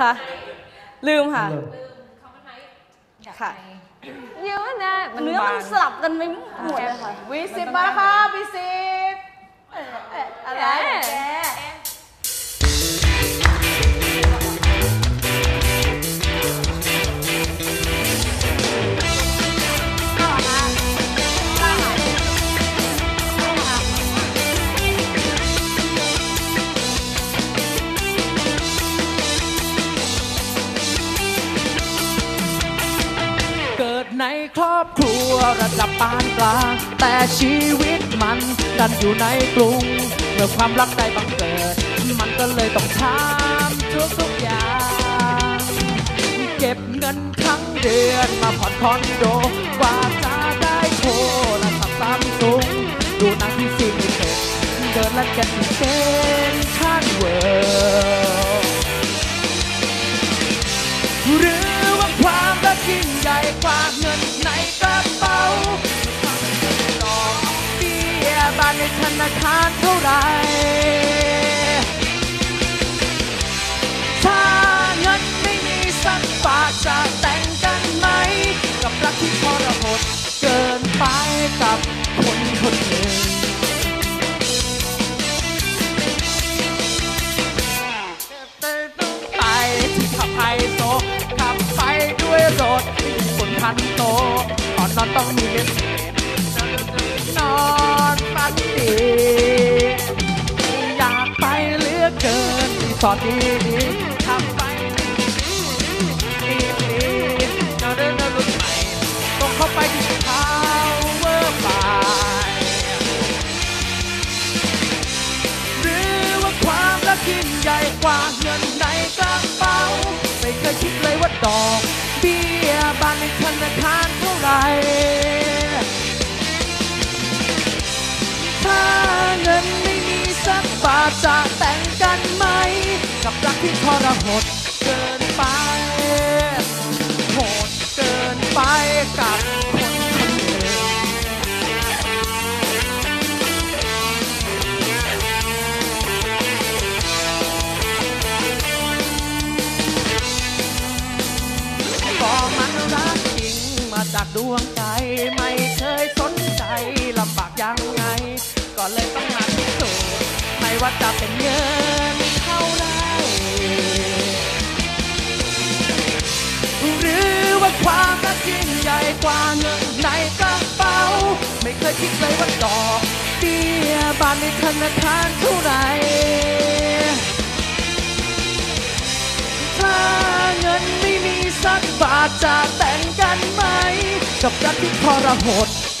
ค่ะ ลืมค่ะเริ่มค่ะ เยอะนะมันเนื้อบามันงสลับกันไปหมดเลยค่ะ วีสิบมาแล้วค่ะวีสิบอะไรแก ในครอบครัวระดับปานกลาง แต่ชีวิตมันดันอยู่ในกรุง เมื่อความรักได้บังเกิด มันก็เลยต้องทำทุกทุกอย่าง เก็บเงินทั้งเดือนมาผ่อนคอนโดกว่าจะได้โทรศัพท์ซัมซุงดูหนังที่ซีนิเต็ดเดินและแกะเต้น กว่าเงินในกระเป๋าดอกเบี้ยบานในธนาคารเท่าไหรถ้าเงินไม่มีสักบาทจะแต่งกันไหม กับรักที่ทรหดเกินไปกับคนคนหนึ่งไปที่ขับไป ด้วยรถญี่ปุ่นพันโตก่อนนอนต้องมีเล่นนอนฝันดีอยากไปเหลือเกินที่สอดดีดีๆขับไปดีดีนอนเดินรุ่นใหม่ต้องเข้าไปที่พาวเวอร์บายหรือว่าความรักยิ่งใหญ่กว่าเงินในกระเป๋าไม่เคยคิดเลยว่าดอก เบี้ยบานในธนาคารเท่าไหรถ้าเงินไม่มีสักบาทจะแต่งกันไหม กับรักที่ทรหดเกิน จากดวงใจไม่เคยสนใจลำบากยังไง ก็เลยต้องมาพิสูจน์ไม่ว่าจะเป็นเงินเท่าไรหรือว่าความรักยิ่งใหญ่กว่าเงินในกระเป๋า ไม่เคยคิดเลยว่าดอกเบี้ยบานในธนาคารเท่าไร มีสักบาจะแต่งกันไหม กับรักที่ทรหด